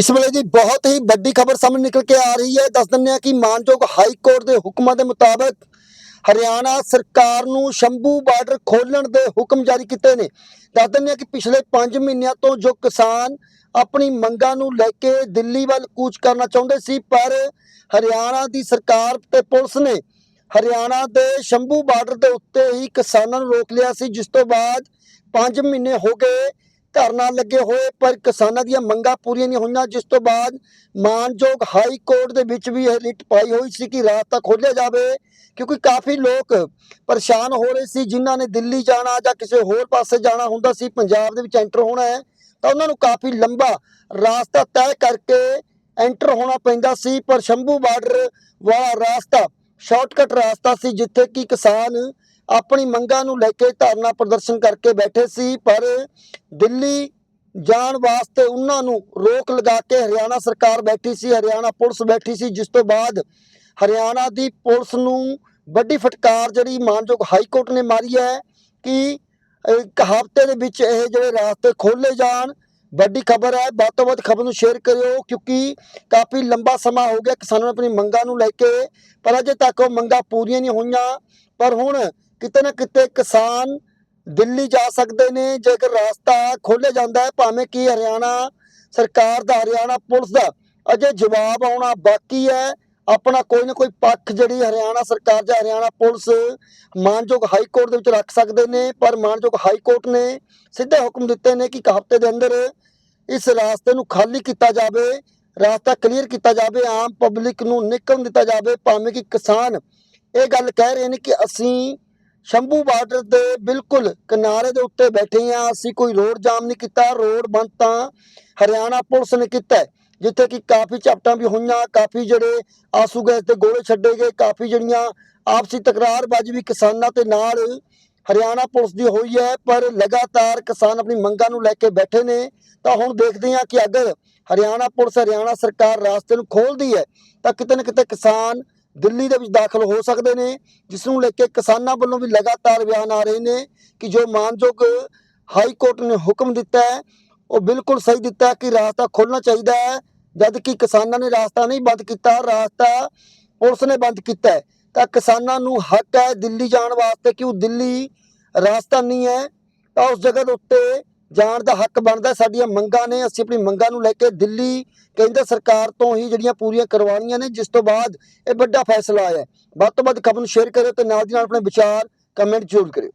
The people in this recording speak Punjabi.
ਇਸ ਵੇਲੇ ਦੀ ਬਹੁਤ ਹੀ ਵੱਡੀ ਖਬਰ ਸਾਹਮਣੇ ਨਿਕਲ ਕੇ ਆ ਰਹੀ ਹੈ। ਦੱਸ ਦਿੰਦੇ ਹਾਂ ਕਿ ਮਾਨਯੋਗ ਹਾਈ ਕੋਰਟ ਦੇ ਹੁਕਮਾਂ ਦੇ ਮੁਤਾਬਕ ਹਰਿਆਣਾ ਸਰਕਾਰ ਨੂੰ ਸ਼ੰਭੂ ਬਾਰਡਰ ਖੋਲਣ ਦੇ ਹੁਕਮ ਜਾਰੀ ਕੀਤੇ ਨੇ। ਦੱਸ ਦਿੰਦੇ ਹਾਂ ਕਿ ਪਿਛਲੇ 5 ਮਹੀਨਿਆਂ ਤੋਂ ਜੋ ਕਿਸਾਨ ਆਪਣੀ ਮੰਗਾਂ ਨੂੰ ਲੈ ਕੇ ਦਿੱਲੀ ਵੱਲ ਕੂਚ ਕਰਨਾ ਚਾਹੁੰਦੇ ਸੀ, ਪਰ ਹਰਿਆਣਾ ਦੀ ਸਰਕਾਰ ਤੇ ਪੁਲਿਸ ਨੇ ਹਰਿਆਣਾ ਦੇ ਸ਼ੰਭੂ ਬਾਰਡਰ ਦੇ ਉੱਤੇ ਹੀ ਕਿਸਾਨਾਂ ਨੂੰ ਰੋਕ ਲਿਆ ਸੀ, ਜਿਸ ਤੋਂ ਬਾਅਦ 5 ਮਹੀਨੇ ਹੋ ਗਏ ਧਰਨਾ ਲੱਗੇ ਹੋਏ, ਪਰ ਕਿਸਾਨਾਂ ਦੀਆਂ ਮੰਗਾਂ ਪੂਰੀਆਂ ਨਹੀਂ ਹੋਈਆਂ, ਜਿਸ ਤੋਂ ਬਾਅਦ ਮਾਨਯੋਗ ਹਾਈ ਕੋਰਟ ਦੇ ਵਿੱਚ ਵੀ ਇਹ ਰਿਟ ਪਾਈ ਹੋਈ ਸੀ ਕਿ ਰਾਸਤਾ ਖੋਲ੍ਹਿਆ ਜਾਵੇ, ਕਿਉਂਕਿ ਕਾਫੀ ਲੋਕ ਪਰੇਸ਼ਾਨ ਹੋ ਰਹੇ ਸੀ, ਜਿਨ੍ਹਾਂ ਨੇ ਦਿੱਲੀ ਜਾਣਾ ਜਾਂ ਕਿਸੇ ਹੋਰ ਪਾਸੇ ਜਾਣਾ ਹੁੰਦਾ ਸੀ, ਪੰਜਾਬ ਦੇ ਵਿੱਚ ਐਂਟਰ ਹੋਣਾ ਹੈ, ਤਾਂ ਉਹਨਾਂ ਨੂੰ ਕਾਫੀ ਲੰਬਾ ਰਾਸਤਾ ਤੈਅ ਕਰਕੇ ਐਂਟਰ ਹੋਣਾ ਪੈਂਦਾ ਸੀ, ਪਰ ਸ਼ੰਭੂ ਬਾਰਡਰ ਵਾਲਾ ਰਾਸਤਾ, ਸ਼ਾਰਟਕਟ ਰਾਸਤਾ ਸੀ, ਜਿੱਥੇ ਕਿ ਕਿਸਾਨ ਆਪਣੀ ਮੰਗਾਂ ਨੂੰ ਲੈ ਕੇ ਧਰਨਾ ਪ੍ਰਦਰਸ਼ਨ ਕਰਕੇ ਬੈਠੇ ਸੀ, ਪਰ ਦਿੱਲੀ ਜਾਣ ਵਾਸਤੇ ਉਹਨਾਂ ਨੂੰ ਰੋਕ ਲਗਾ ਕੇ ਹਰਿਆਣਾ ਸਰਕਾਰ ਬੈਠੀ ਸੀ, ਹਰਿਆਣਾ ਪੁਲਿਸ ਬੈਠੀ ਸੀ, ਜਿਸ ਤੋਂ ਬਾਅਦ ਹਰਿਆਣਾ ਦੀ ਪੁਲਿਸ ਨੂੰ ਵੱਡੀ ਫਟਕਾਰ ਜਿਹੜੀ ਮਾਨਯੋਗ ਹਾਈ ਕੋਰਟ ਨੇ ਮਾਰੀ ਹੈ ਕਿ ਇੱਕ ਹਫ਼ਤੇ ਦੇ ਵਿੱਚ ਇਹ ਜਿਹੜੇ ਰਾਸਤੇ ਖੋਲੇ ਜਾਣ। ਵੱਡੀ ਖਬਰ ਹੈ, ਵੱਧ ਤੋਂ ਵੱਧ ਖਬਰ ਨੂੰ ਸ਼ੇਅਰ ਕਰਿਓ, ਕਿਉਂਕਿ ਕਾਫੀ ਲੰਬਾ ਸਮਾਂ ਹੋ ਗਿਆ ਕਿਸਾਨਾਂ ਨੂੰ ਆਪਣੀ ਮੰਗਾਂ ਨੂੰ ਲੈ ਕੇ, ਪਰ ਅਜੇ ਤੱਕ ਉਹ ਮੰਗਾਂ ਪੂਰੀਆਂ ਨਹੀਂ ਹੋਈਆਂ। ਪਰ ਹੁਣ ਕਿਤੇ ਨਾ ਕਿਤੇ ਕਿਸਾਨ ਦਿੱਲੀ ਜਾ ਸਕਦੇ ਨੇ, ਜੇਕਰ ਰਾਸਤਾ ਖੋਲ੍ਹਿਆ ਜਾਂਦਾ ਹੈ, ਭਾਵੇਂ ਕਿ ਹਰਿਆਣਾ ਸਰਕਾਰ ਦਾ, ਹਰਿਆਣਾ ਪੁਲਿਸ ਦਾ, ਅਜੇ ਜਵਾਬ ਆਉਣਾ ਬਾਕੀ ਹੈ। ਆਪਣਾ ਕੋਈ ਨਾ ਕੋਈ ਪੱਖ ਜਿਹੜੀ ਹਰਿਆਣਾ ਸਰਕਾਰ ਜਾਂ ਹਰਿਆਣਾ ਪੁਲਿਸ ਮਾਨਯੋਗ ਹਾਈ ਕੋਰਟ ਦੇ ਵਿੱਚ ਰੱਖ ਸਕਦੇ ਨੇ, ਪਰ ਮਾਨਯੋਗ ਹਾਈ ਕੋਰਟ ਨੇ ਸਿੱਧੇ ਹੁਕਮ ਦਿੱਤੇ ਨੇ ਕਿ ਇੱਕ ਹਫ਼ਤੇ ਦੇ ਅੰਦਰ ਇਸ ਰਾਸਤੇ ਨੂੰ ਖਾਲੀ ਕੀਤਾ ਜਾਵੇ, ਰਾਸਤਾ ਕਲੀਅਰ ਕੀਤਾ ਜਾਵੇ, ਆਮ ਪਬਲਿਕ ਨੂੰ ਨਿਕਲਣ ਦਿੱਤਾ ਜਾਵੇ। ਭਾਵੇਂ ਕਿ ਕਿਸਾਨ ਇਹ ਗੱਲ ਕਹਿ ਰਹੇ ਨੇ ਕਿ ਅਸੀਂ ਸ਼ੰਭੂ ਬਾਰਡਰ ਦੇ ਬਿਲਕੁਲ ਕਿਨਾਰੇ ਦੇ ਉੱਤੇ ਬੈਠੇ ਹਾਂ। ਅਸੀਂ ਕੋਈ ਰੋਡ ਜਾਮ ਨਹੀਂ ਕੀਤਾ। ਰੋਡ ਬੰਦ ਤਾਂ ਹਰਿਆਣਾ ਪੁਲਿਸ ਨੇ ਕੀਤਾ ਜਿੱਥੇ ਕਿ ਕਾਫੀ ਝਪਟਾਂ ਵੀ ਹੋਈਆਂ। ਕਾਫੀ ਜਿਹੜੇ ਆਸੂ ਗੈਸ ਦੇ ਗੋਲੇ ਛੱਡੇ ਗਏ। ਕਾਫੀ ਜਿਹੜੀਆਂ ਆਪਸੀ ਤਕਰਾਰਬਾਜ਼ੀ ਵੀ ਕਿਸਾਨਾਂ ਤੇ ਨਾਲ ਹਰਿਆਣਾ ਪੁਲਿਸ ਦੀ ਹੋਈ ਹੈ। ਪਰ ਲਗਾਤਾਰ ਕਿਸਾਨ ਆਪਣੀ ਮੰਗਾਂ ਨੂੰ ਲੈ ਕੇ ਬੈਠੇ ਨੇ। ਤਾਂ ਹੁਣ ਦੇਖਦੇ ਹਾਂ ਕਿ ਅਗਰ ਹਰਿਆਣਾ ਪੁਲਿਸ, ਹਰਿਆਣਾ ਸਰਕਾਰ ਰਾਸਤੇ ਨੂੰ ਖੋਲਦੀ ਹੈ, ਤਾਂ ਕਿਤੇ ਨਾ ਕਿਤੇ ਕਿਸਾਨ ਦਿੱਲੀ ਦੇ ਵਿੱਚ ਦਾਖਲ ਹੋ ਸਕਦੇ ਨੇ ਜਿਸ ਨੂੰ ਲੈ ਕੇ ਕਿਸਾਨਾਂ ਵੱਲੋਂ ਵੀ ਲਗਾਤਾਰ ਬਿਆਨ ਆ ਰਹੇ ਨੇ ਕਿ ਜੋ ਮਾਨਯੋਗ ਹਾਈ ਕੋਰਟ ਨੇ ਹੁਕਮ ਦਿੱਤਾ ਹੈ, ਉਹ ਬਿਲਕੁਲ ਸਹੀ ਦਿੱਤਾ ਕਿ ਰਾਸਤਾ ਖੋਲਣਾ ਚਾਹੀਦਾ ਹੈ ਜਦ ਕਿ ਕਿਸਾਨਾਂ ਨੇ ਰਾਸਤਾ ਨਹੀਂ ਬੰਦ ਕੀਤਾ, ਰਾਸਤਾ ਪੁਲਿਸ ਨੇ ਬੰਦ ਕੀਤਾ ਤਾਂ ਕਿਸਾਨਾਂ ਨੂੰ ਹੱਕ ਹੈ ਦਿੱਲੀ ਜਾਣ ਵਾਸਤੇ ਕਿ ਉਹ ਦਿੱਲੀ ਰਾਜਧਾਨੀ ਹੈ, ਤਾਂ ਉਸ ਜਗ੍ਹਾ ਦੇ ਉੱਤੇ ਜਾਣ ਦਾ ਹੱਕ ਬਣਦਾ, ਸਾਡੀਆਂ ਮੰਗਾਂ ਨੇ, ਅਸੀਂ ਆਪਣੀ ਮੰਗਾਂ ਨੂੰ ਲੈ ਕੇ ਦਿੱਲੀ ਕੇਂਦਰ ਸਰਕਾਰ ਤੋਂ ਹੀ ਜਿਹੜੀਆਂ ਪੂਰੀਆਂ ਕਰਵਾਉਣੀਆਂ ਨੇ, ਜਿਸ ਤੋਂ ਬਾਅਦ ਇਹ ਵੱਡਾ ਫੈਸਲਾ ਆਇਆ ਵੱਧ ਤੋਂ ਵੱਧ ਖਬਰ ਨੂੰ ਸ਼ੇਅਰ ਕਰਿਓ ਤੇ ਨਾਲ ਦੀ ਨਾਲ ਆਪਣੇ ਵਿਚਾਰ ਕਮੈਂਟ ਜ਼ਰੂਰ ਕਰਿਓ।